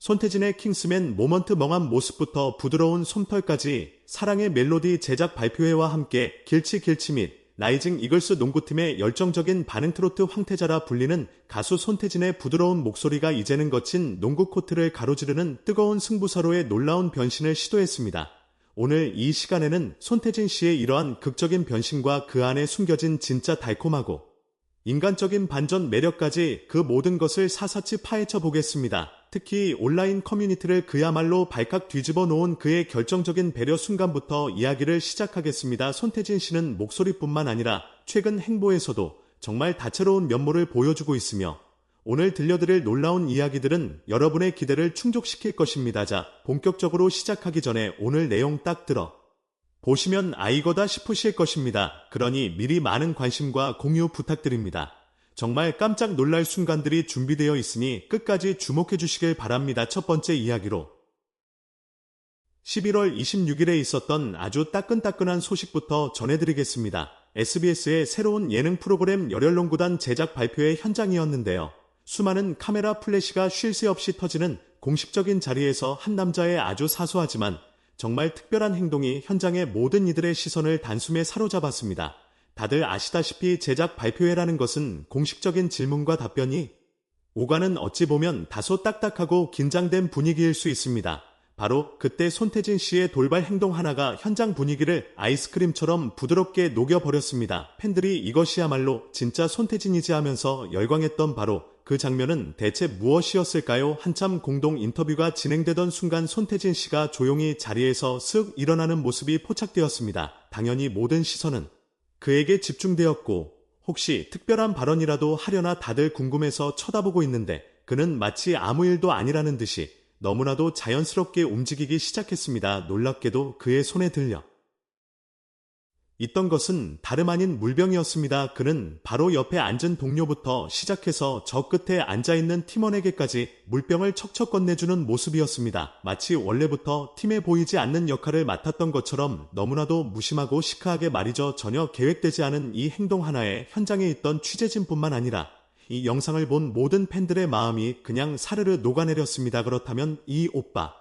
손태진의 킹스맨 모먼트 멍한 모습부터 부드러운 솜털까지 사랑의 멜로디 제작 발표회와 함께 길치 길치 및 라이징 이글스 농구팀의 열정적인 반응 트로트 황태자라 불리는 가수 손태진의 부드러운 목소리가 이제는 거친 농구 코트를 가로지르는 뜨거운 승부사로의 놀라운 변신을 시도했습니다. 오늘 이 시간에는 손태진 씨의 이러한 극적인 변신과 그 안에 숨겨진 진짜 달콤하고 인간적인 반전 매력까지 그 모든 것을 사사치 파헤쳐 보겠습니다. 특히 온라인 커뮤니티를 그야말로 발칵 뒤집어 놓은 그의 결정적인 배려 순간부터 이야기를 시작하겠습니다. 손태진 씨는 목소리뿐만 아니라 최근 행보에서도 정말 다채로운 면모를 보여주고 있으며 오늘 들려드릴 놀라운 이야기들은 여러분의 기대를 충족시킬 것입니다. 자, 본격적으로 시작하기 전에 오늘 내용 딱 들어 보시면 아이거다 싶으실 것입니다. 그러니 미리 많은 관심과 공유 부탁드립니다. 정말 깜짝 놀랄 순간들이 준비되어 있으니 끝까지 주목해 주시길 바랍니다. 첫 번째 이야기로 11월 26일에 있었던 아주 따끈따끈한 소식부터 전해드리겠습니다. SBS의 새로운 예능 프로그램 열혈농구단 제작 발표의 현장이었는데요. 수많은 카메라 플래시가 쉴 새 없이 터지는 공식적인 자리에서 한 남자의 아주 사소하지만 정말 특별한 행동이 현장의 모든 이들의 시선을 단숨에 사로잡았습니다. 다들 아시다시피 제작 발표회라는 것은 공식적인 질문과 답변이 오가는 어찌 보면 다소 딱딱하고 긴장된 분위기일 수 있습니다. 바로 그때 손태진 씨의 돌발 행동 하나가 현장 분위기를 아이스크림처럼 부드럽게 녹여버렸습니다. 팬들이 이것이야말로 진짜 손태진이지 하면서 열광했던 바로 그 장면은 대체 무엇이었을까요? 한참 공동 인터뷰가 진행되던 순간 손태진 씨가 조용히 자리에서 쓱 일어나는 모습이 포착되었습니다. 당연히 모든 시선은 그에게 집중되었고 혹시 특별한 발언이라도 하려나 다들 궁금해서 쳐다보고 있는데 그는 마치 아무 일도 아니라는 듯이 너무나도 자연스럽게 움직이기 시작했습니다. 놀랍게도 그의 손에 들려 있던 것은 다름 아닌 물병이었습니다. 그는 바로 옆에 앉은 동료부터 시작해서 저 끝에 앉아있는 팀원에게까지 물병을 척척 건네주는 모습이었습니다. 마치 원래부터 팀에 보이지 않는 역할을 맡았던 것처럼 너무나도 무심하고 시크하게 말이죠. 전혀 계획되지 않은 이 행동 하나에 현장에 있던 취재진뿐만 아니라 이 영상을 본 모든 팬들의 마음이 그냥 사르르 녹아내렸습니다. 그렇다면 이 오빠,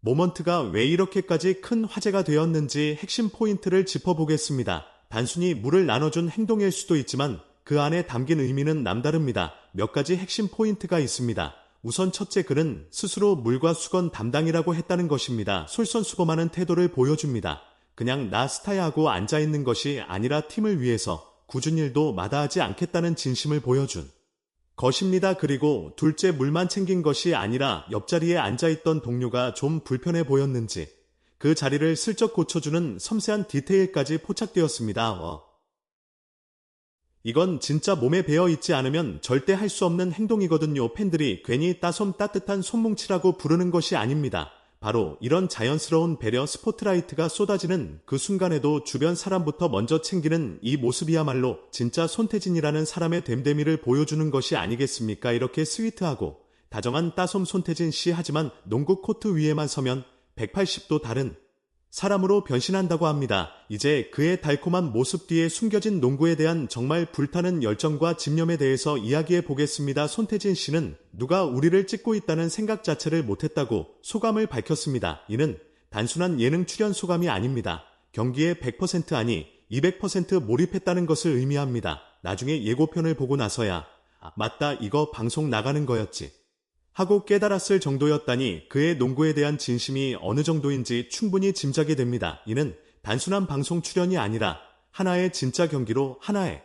모먼트가 왜 이렇게까지 큰 화제가 되었는지 핵심 포인트를 짚어보겠습니다. 단순히 물을 나눠준 행동일 수도 있지만 그 안에 담긴 의미는 남다릅니다. 몇 가지 핵심 포인트가 있습니다. 우선 첫째 글은 스스로 물과 수건 담당이라고 했다는 것입니다. 솔선수범하는 태도를 보여줍니다. 그냥 나 스타야 하고 앉아있는 것이 아니라 팀을 위해서 굳은 일도 마다하지 않겠다는 진심을 보여준 것입니다. 그리고 둘째 물만 챙긴 것이 아니라 옆자리에 앉아있던 동료가 좀 불편해 보였는지 그 자리를 슬쩍 고쳐주는 섬세한 디테일까지 포착되었습니다. 어. 이건 진짜 몸에 배어 있지 않으면 절대 할 수 없는 행동이거든요. 팬들이 괜히 따솜 따뜻한 손뭉치라고 부르는 것이 아닙니다. 바로 이런 자연스러운 배려 스포트라이트가 쏟아지는 그 순간에도 주변 사람부터 먼저 챙기는 이 모습이야말로 진짜 손태진이라는 사람의 됨됨이를 보여주는 것이 아니겠습니까? 이렇게 스위트하고 다정한 따솜 손태진 씨 하지만 농구 코트 위에만 서면 180도 다른 사람으로 변신한다고 합니다. 이제 그의 달콤한 모습 뒤에 숨겨진 농구에 대한 정말 불타는 열정과 집념에 대해서 이야기해 보겠습니다. 손태진 씨는 누가 우리를 찍고 있다는 생각 자체를 못했다고 소감을 밝혔습니다. 이는 단순한 예능 출연 소감이 아닙니다. 경기에 100% 아니 200% 몰입했다는 것을 의미합니다. 나중에 예고편을 보고 나서야 아, 맞다 이거 방송 나가는 거였지. 하고 깨달았을 정도였다니 그의 농구에 대한 진심이 어느 정도인지 충분히 짐작이 됩니다. 이는 단순한 방송 출연이 아니라 하나의 진짜 경기로 하나의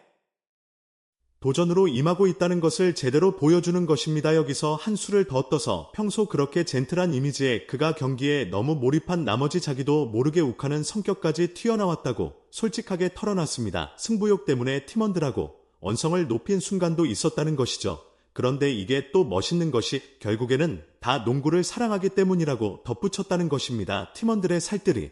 도전으로 임하고 있다는 것을 제대로 보여주는 것입니다. 여기서 한 수를 더 떠서 평소 그렇게 젠틀한 이미지에 그가 경기에 너무 몰입한 나머지 자기도 모르게 욱하는 성격까지 튀어나왔다고 솔직하게 털어놨습니다. 승부욕 때문에 팀원들하고 언성을 높인 순간도 있었다는 것이죠. 그런데 이게 또 멋있는 것이 결국에는 다 농구를 사랑하기 때문이라고 덧붙였다는 것입니다. 팀원들의 살뜰히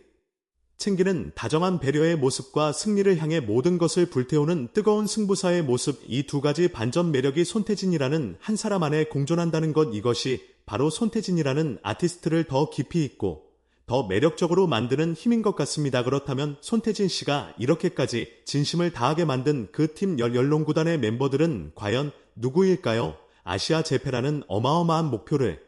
챙기는 다정한 배려의 모습과 승리를 향해 모든 것을 불태우는 뜨거운 승부사의 모습 이 두 가지 반전 매력이 손태진이라는 한 사람 안에 공존한다는 것 이것이 바로 손태진이라는 아티스트를 더 깊이 있고 더 매력적으로 만드는 힘인 것 같습니다. 그렇다면 손태진 씨가 이렇게까지 진심을 다하게 만든 그 팀 열연롱구단의 멤버들은 과연 누구일까요? 아시아 재패라는 어마어마한 목표를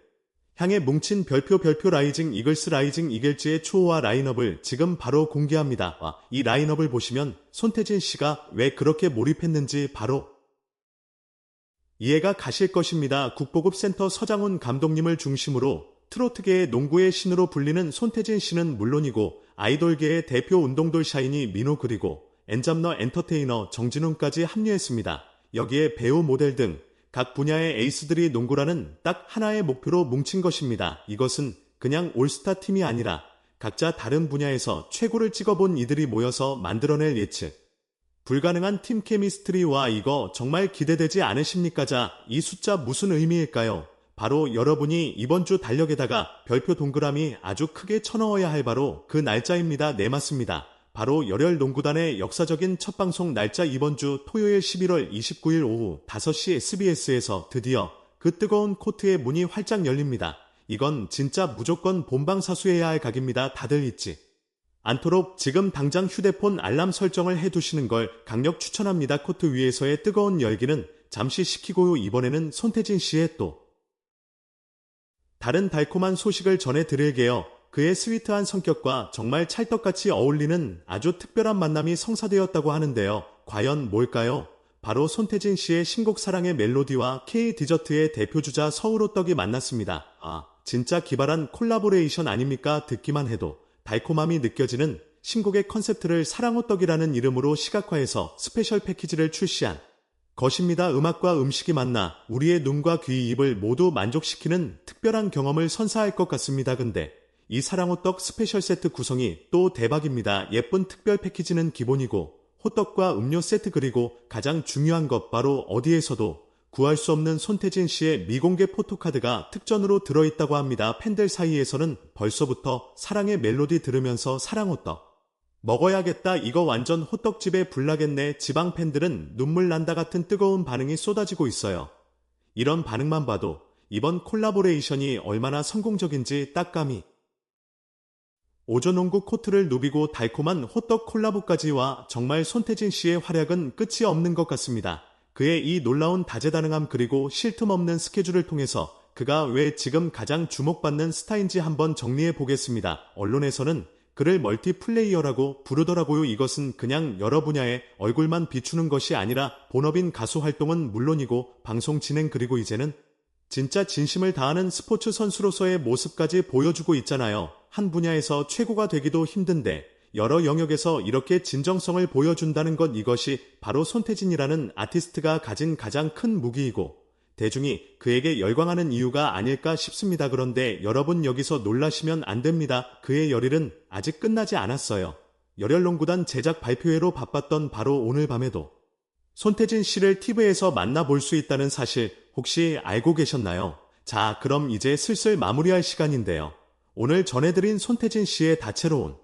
향해 뭉친 별표 별표 라이징 이글스 라이징 이글즈의 추호와 라인업을 지금 바로 공개합니다. 와, 이 라인업을 보시면 손태진 씨가 왜 그렇게 몰입했는지 바로 이해가 가실 것입니다. 국보급 센터 서장훈 감독님을 중심으로 트로트계의 농구의 신으로 불리는 손태진 씨는 물론이고 아이돌계의 대표 운동돌 샤이니 민호 그리고 엔잡너 엔터테이너 정진훈까지 합류했습니다. 여기에 배우 모델 등 각 분야의 에이스들이 농구라는 딱 하나의 목표로 뭉친 것입니다. 이것은 그냥 올스타 팀이 아니라 각자 다른 분야에서 최고를 찍어본 이들이 모여서 만들어낼 예측. 불가능한 팀 케미스트리와 이거 정말 기대되지 않으십니까? 자, 이 숫자 무슨 의미일까요? 바로 여러분이 이번 주 달력에다가 별표 동그라미 아주 크게 쳐넣어야 할 바로 그 날짜입니다. 네, 맞습니다. 바로 열혈 농구단의 역사적인 첫 방송 날짜 이번 주 토요일 11월 29일 오후 5시 SBS에서 드디어 그 뜨거운 코트의 문이 활짝 열립니다. 이건 진짜 무조건 본방 사수해야 할 각입니다. 다들 있지. 않도록 지금 당장 휴대폰 알람 설정을 해두시는 걸 강력 추천합니다. 코트 위에서의 뜨거운 열기는 잠시 식히고요. 이번에는 손태진 씨의 또 다른 달콤한 소식을 전해드릴게요. 그의 스위트한 성격과 정말 찰떡같이 어울리는 아주 특별한 만남이 성사되었다고 하는데요. 과연 뭘까요? 바로 손태진 씨의 신곡 사랑의 멜로디와 K 디저트의 대표주자 서울호떡이 만났습니다. 아, 진짜 기발한 콜라보레이션 아닙니까? 듣기만 해도 달콤함이 느껴지는 신곡의 컨셉트를 사랑호떡이라는 이름으로 시각화해서 스페셜 패키지를 출시한 것입니다. 음악과 음식이 만나 우리의 눈과 귀, 입을 모두 만족시키는 특별한 경험을 선사할 것 같습니다. 근데 이 사랑호떡 스페셜 세트 구성이 또 대박입니다. 예쁜 특별 패키지는 기본이고 호떡과 음료 세트 그리고 가장 중요한 것 바로 어디에서도 구할 수 없는 손태진 씨의 미공개 포토카드가 특전으로 들어있다고 합니다. 팬들 사이에서는 벌써부터 사랑의 멜로디 들으면서 사랑호떡 먹어야겠다 이거 완전 호떡집에 불나겠네 지방 팬들은 눈물 난다 같은 뜨거운 반응이 쏟아지고 있어요. 이런 반응만 봐도 이번 콜라보레이션이 얼마나 성공적인지 딱감이 오전농구 코트를 누비고 달콤한 호떡 콜라보까지와 정말 손태진 씨의 활약은 끝이 없는 것 같습니다. 그의 이 놀라운 다재다능함 그리고 쉴틈 없는 스케줄을 통해서 그가 왜 지금 가장 주목받는 스타인지 한번 정리해 보겠습니다. 언론에서는 그를 멀티플레이어라고 부르더라고요. 이것은 그냥 여러 분야의 얼굴만 비추는 것이 아니라 본업인 가수 활동은 물론이고 방송 진행 그리고 이제는 진짜 진심을 다하는 스포츠 선수로서의 모습까지 보여주고 있잖아요. 한 분야에서 최고가 되기도 힘든데 여러 영역에서 이렇게 진정성을 보여준다는 것 이것이 바로 손태진이라는 아티스트가 가진 가장 큰 무기이고 대중이 그에게 열광하는 이유가 아닐까 싶습니다. 그런데 여러분 여기서 놀라시면 안 됩니다. 그의 열일은 아직 끝나지 않았어요. 열혈농구단 제작 발표회로 바빴던 바로 오늘 밤에도 손태진 씨를 TV에서 만나볼 수 있다는 사실 혹시 알고 계셨나요? 자, 그럼 이제 슬슬 마무리할 시간인데요. 오늘 전해드린 손태진 씨의 다채로운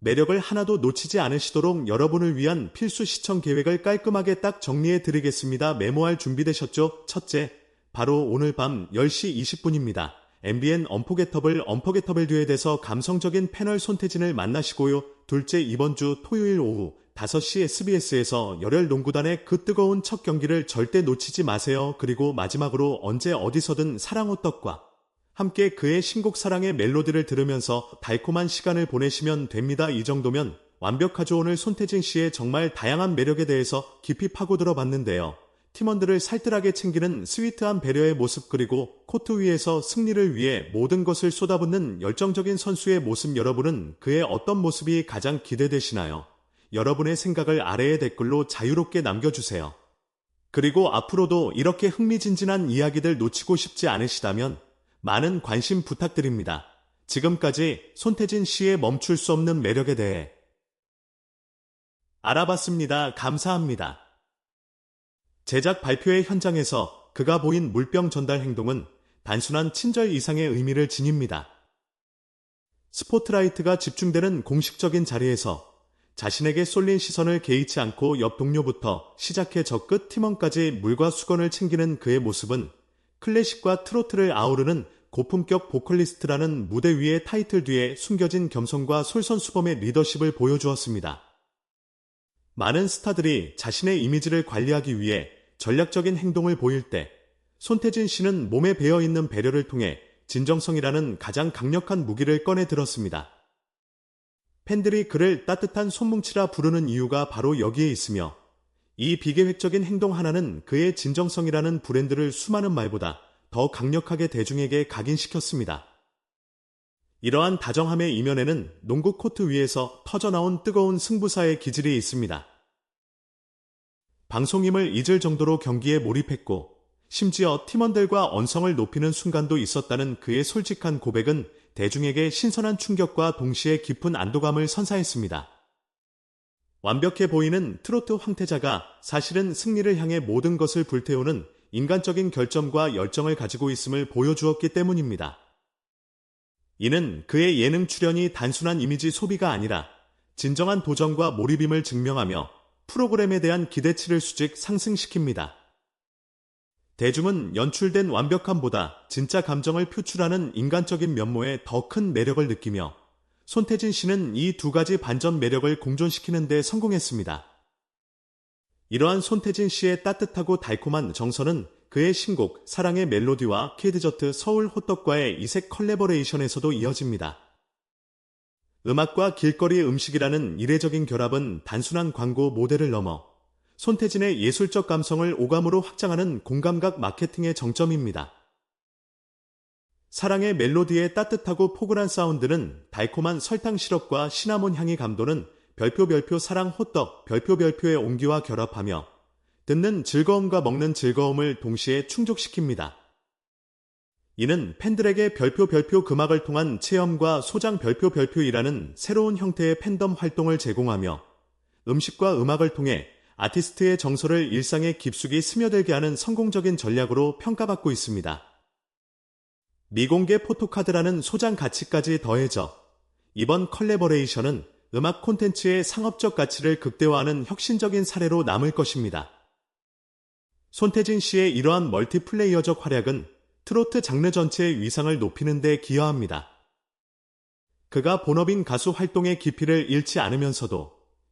매력을 하나도 놓치지 않으시도록 여러분을 위한 필수 시청 계획을 깔끔하게 딱 정리해 드리겠습니다. 메모할 준비되셨죠? 첫째, 바로 오늘 밤 10시 20분입니다. MBN 언포게터블 언포게터블 듀엣에서 감성적인 패널 손태진을 만나시고요. 둘째, 이번 주 토요일 오후 5시 SBS에서 열혈 농구단의 그 뜨거운 첫 경기를 절대 놓치지 마세요. 그리고 마지막으로 언제 어디서든 사랑호떡과 함께 그의 신곡 사랑의 멜로디를 들으면서 달콤한 시간을 보내시면 됩니다. 이 정도면 완벽하죠. 오늘 손태진 씨의 정말 다양한 매력에 대해서 깊이 파고들어 봤는데요. 팀원들을 살뜰하게 챙기는 스위트한 배려의 모습 그리고 코트 위에서 승리를 위해 모든 것을 쏟아붓는 열정적인 선수의 모습 여러분은 그의 어떤 모습이 가장 기대되시나요? 여러분의 생각을 아래의 댓글로 자유롭게 남겨주세요. 그리고 앞으로도 이렇게 흥미진진한 이야기들 놓치고 싶지 않으시다면 많은 관심 부탁드립니다. 지금까지 손태진 씨의 멈출 수 없는 매력에 대해 알아봤습니다. 감사합니다. 제작 발표회 현장에서 그가 보인 물병 전달 행동은 단순한 친절 이상의 의미를 지닙니다. 스포트라이트가 집중되는 공식적인 자리에서 자신에게 쏠린 시선을 개의치 않고 옆 동료부터 시작해 저 끝 팀원까지 물과 수건을 챙기는 그의 모습은 클래식과 트로트를 아우르는 고품격 보컬리스트라는 무대 위의 타이틀 뒤에 숨겨진 겸손과 솔선수범의 리더십을 보여주었습니다. 많은 스타들이 자신의 이미지를 관리하기 위해 전략적인 행동을 보일 때 손태진 씨는 몸에 배어 있는 배려를 통해 진정성이라는 가장 강력한 무기를 꺼내 들었습니다. 팬들이 그를 따뜻한 손뭉치라 부르는 이유가 바로 여기에 있으며 이 비계획적인 행동 하나는 그의 진정성이라는 브랜드를 수많은 말보다 더 강력하게 대중에게 각인시켰습니다. 이러한 다정함의 이면에는 농구 코트 위에서 터져나온 뜨거운 승부사의 기질이 있습니다. 방송임을 잊을 정도로 경기에 몰입했고 심지어 팀원들과 언성을 높이는 순간도 있었다는 그의 솔직한 고백은 대중에게 신선한 충격과 동시에 깊은 안도감을 선사했습니다. 완벽해 보이는 트로트 황태자가 사실은 승리를 향해 모든 것을 불태우는 인간적인 결점과 열정을 가지고 있음을 보여주었기 때문입니다. 이는 그의 예능 출연이 단순한 이미지 소비가 아니라 진정한 도전과 몰입임을 증명하며 프로그램에 대한 기대치를 수직 상승시킵니다. 대중은 연출된 완벽함보다 진짜 감정을 표출하는 인간적인 면모에 더 큰 매력을 느끼며 손태진 씨는 이 두 가지 반전 매력을 공존시키는 데 성공했습니다. 이러한 손태진 씨의 따뜻하고 달콤한 정서는 그의 신곡 사랑의 멜로디와 키드저트 서울 호떡과의 이색 컬래버레이션에서도 이어집니다. 음악과 길거리 음식이라는 이례적인 결합은 단순한 광고 모델을 넘어 손태진의 예술적 감성을 오감으로 확장하는 공감각 마케팅의 정점입니다. 사랑의 멜로디의 따뜻하고 포근한 사운드는 달콤한 설탕 시럽과 시나몬 향이 감도는 별표 별표 사랑 호떡 별표 별표의 온기와 결합하며 듣는 즐거움과 먹는 즐거움을 동시에 충족시킵니다. 이는 팬들에게 별표 별표 금악을 통한 체험과 소장 별표 별표이라는 새로운 형태의 팬덤 활동을 제공하며 음식과 음악을 통해 아티스트의 정서를 일상에 깊숙이 스며들게 하는 성공적인 전략으로 평가받고 있습니다. 미공개 포토카드라는 소장 가치까지 더해져 이번 컬래버레이션은 음악 콘텐츠의 상업적 가치를 극대화하는 혁신적인 사례로 남을 것입니다. 손태진 씨의 이러한 멀티플레이어적 활약은 트로트 장르 전체의 위상을 높이는 데 기여합니다. 그가 본업인 가수 활동의 깊이를 잃지 않으면서도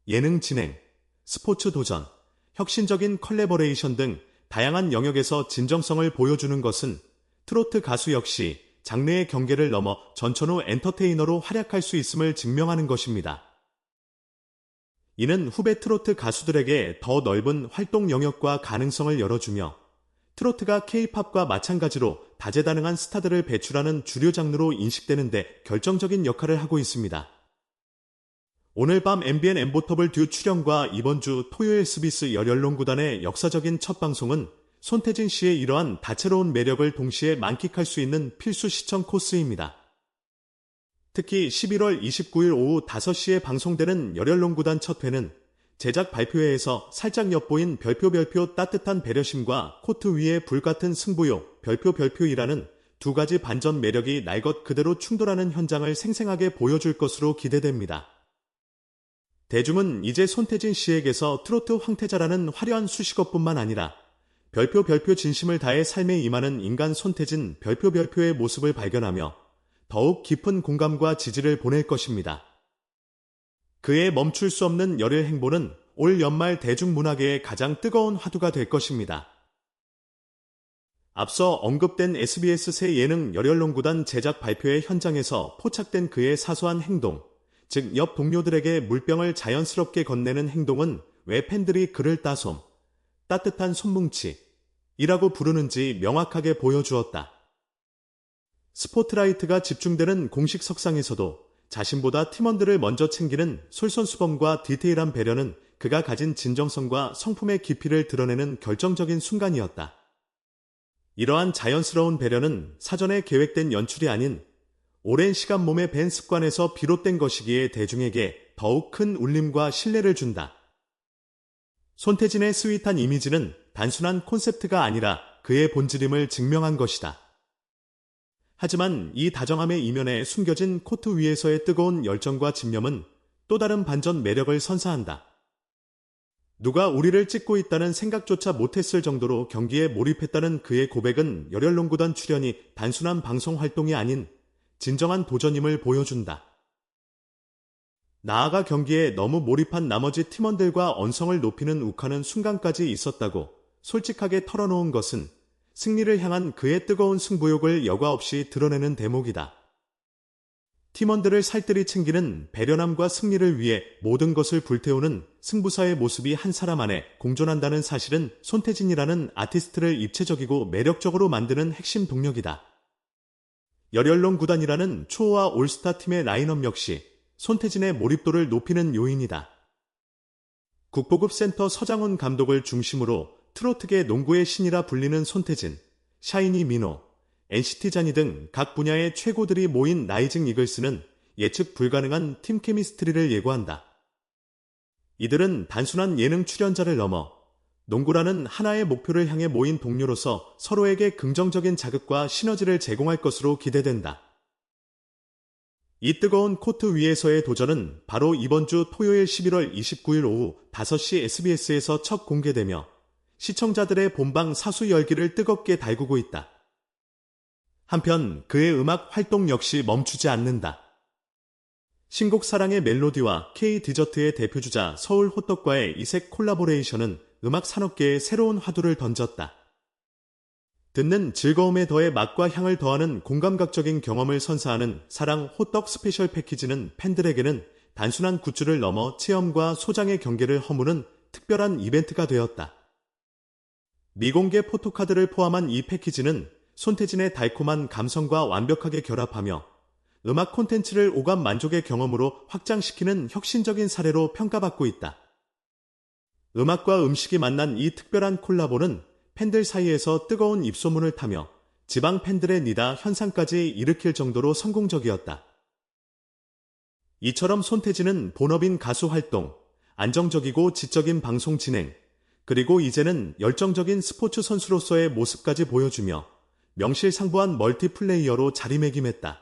예능 진행, 스포츠 도전, 혁신적인 컬래버레이션 등 다양한 영역에서 진정성을 보여주는 것은 트로트 가수 역시 장르의 경계를 넘어 전천후 엔터테이너로 활약할 수 있음을 증명하는 것입니다. 이는 후배 트로트 가수들에게 더 넓은 활동 영역과 가능성을 열어주며 트로트가 케이팝과 마찬가지로 다재다능한 스타들을 배출하는 주류 장르로 인식되는데 결정적인 역할을 하고 있습니다. 오늘 밤 MBN 엠보터블 듀 출연과 이번 주 토요일 스비스 열혈론 구단의 역사적인 첫 방송은 손태진 씨의 이러한 다채로운 매력을 동시에 만끽할 수 있는 필수 시청 코스입니다. 특히 11월 29일 오후 5시에 방송되는 열혈농구단 첫 회는 제작 발표회에서 살짝 엿보인 별표 별표 따뜻한 배려심과 코트 위에 불같은 승부욕 별표 별표이라는 두 가지 반전 매력이 날 것 그대로 충돌하는 현장을 생생하게 보여줄 것으로 기대됩니다. 대중은 이제 손태진 씨에게서 트로트 황태자라는 화려한 수식어뿐만 아니라 별표 별표 진심을 다해 삶에 임하는 인간 손태진 별표 별표의 모습을 발견하며 더욱 깊은 공감과 지지를 보낼 것입니다. 그의 멈출 수 없는 열혈 행보는 올 연말 대중문화계의 가장 뜨거운 화두가 될 것입니다. 앞서 언급된 SBS 새 예능 열혈농구단 제작 발표회 현장에서 포착된 그의 사소한 행동, 즉 옆 동료들에게 물병을 자연스럽게 건네는 행동은 왜 팬들이 그를 따솜, 따뜻한 손뭉치이라고 부르는지 명확하게 보여주었다. 스포트라이트가 집중되는 공식 석상에서도 자신보다 팀원들을 먼저 챙기는 솔선수범과 디테일한 배려는 그가 가진 진정성과 성품의 깊이를 드러내는 결정적인 순간이었다. 이러한 자연스러운 배려는 사전에 계획된 연출이 아닌 오랜 시간 몸에 밴 습관에서 비롯된 것이기에 대중에게 더욱 큰 울림과 신뢰를 준다. 손태진의 스윗한 이미지는 단순한 콘셉트가 아니라 그의 본질임을 증명한 것이다. 하지만 이 다정함의 이면에 숨겨진 코트 위에서의 뜨거운 열정과 집념은 또 다른 반전 매력을 선사한다. 누가 우리를 찍고 있다는 생각조차 못했을 정도로 경기에 몰입했다는 그의 고백은 열혈농구단 출연이 단순한 방송 활동이 아닌 진정한 도전임을 보여준다. 나아가 경기에 너무 몰입한 나머지 팀원들과 언성을 높이는 욱하는 순간까지 있었다고 솔직하게 털어놓은 것은 승리를 향한 그의 뜨거운 승부욕을 여과 없이 드러내는 대목이다. 팀원들을 살뜰히 챙기는 배려남과 승리를 위해 모든 것을 불태우는 승부사의 모습이 한 사람 안에 공존한다는 사실은 손태진이라는 아티스트를 입체적이고 매력적으로 만드는 핵심 동력이다. 열혈론 구단이라는 초호화 올스타 팀의 라인업 역시 손태진의 몰입도를 높이는 요인이다. 국보급 센터 서장훈 감독을 중심으로 트로트계 농구의 신이라 불리는 손태진, 샤이니 민호, NCT 잔이 등각 분야의 최고들이 모인 라이징 이글스는 예측 불가능한 팀 케미스트리를 예고한다. 이들은 단순한 예능 출연자를 넘어 농구라는 하나의 목표를 향해 모인 동료로서 서로에게 긍정적인 자극과 시너지를 제공할 것으로 기대된다. 이 뜨거운 코트 위에서의 도전은 바로 이번 주 토요일 11월 29일 오후 5시 SBS에서 첫 공개되며 시청자들의 본방 사수 열기를 뜨겁게 달구고 있다. 한편 그의 음악 활동 역시 멈추지 않는다. 신곡 사랑의 멜로디와 K 디저트의 대표주자 서울 호떡과의 이색 콜라보레이션은 음악 산업계에 새로운 화두를 던졌다. 듣는 즐거움에 더해 맛과 향을 더하는 공감각적인 경험을 선사하는 사랑 호떡 스페셜 패키지는 팬들에게는 단순한 굿즈를 넘어 체험과 소장의 경계를 허무는 특별한 이벤트가 되었다. 미공개 포토카드를 포함한 이 패키지는 손태진의 달콤한 감성과 완벽하게 결합하며 음악 콘텐츠를 오감 만족의 경험으로 확장시키는 혁신적인 사례로 평가받고 있다. 음악과 음식이 만난 이 특별한 콜라보는 팬들 사이에서 뜨거운 입소문을 타며 지방 팬들의 니다 현상까지 일으킬 정도로 성공적이었다. 이처럼 손태진은 본업인 가수 활동, 안정적이고 지적인 방송 진행, 그리고 이제는 열정적인 스포츠 선수로서의 모습까지 보여주며 명실상부한 멀티플레이어로 자리매김했다.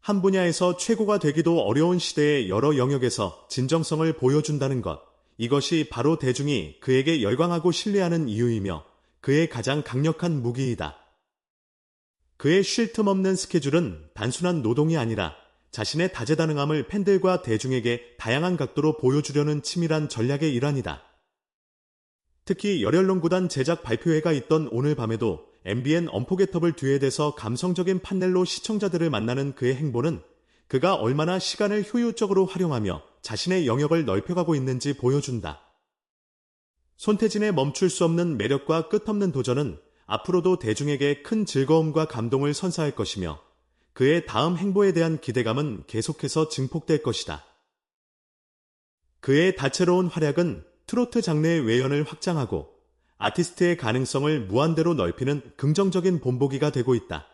한 분야에서 최고가 되기도 어려운 시대의 여러 영역에서 진정성을 보여준다는 것. 이것이 바로 대중이 그에게 열광하고 신뢰하는 이유이며 그의 가장 강력한 무기이다. 그의 쉴 틈 없는 스케줄은 단순한 노동이 아니라 자신의 다재다능함을 팬들과 대중에게 다양한 각도로 보여주려는 치밀한 전략의 일환이다. 특히 열혈농구단 제작 발표회가 있던 오늘 밤에도 MBN 언포게터블 뒤에 대서 감성적인 판넬로 시청자들을 만나는 그의 행보는 그가 얼마나 시간을 효율적으로 활용하며 자신의 영역을 넓혀가고 있는지 보여준다. 손태진의 멈출 수 없는 매력과 끝없는 도전은 앞으로도 대중에게 큰 즐거움과 감동을 선사할 것이며 그의 다음 행보에 대한 기대감은 계속해서 증폭될 것이다. 그의 다채로운 활약은 트로트 장르의 외연을 확장하고 아티스트의 가능성을 무한대로 넓히는 긍정적인 본보기가 되고 있다.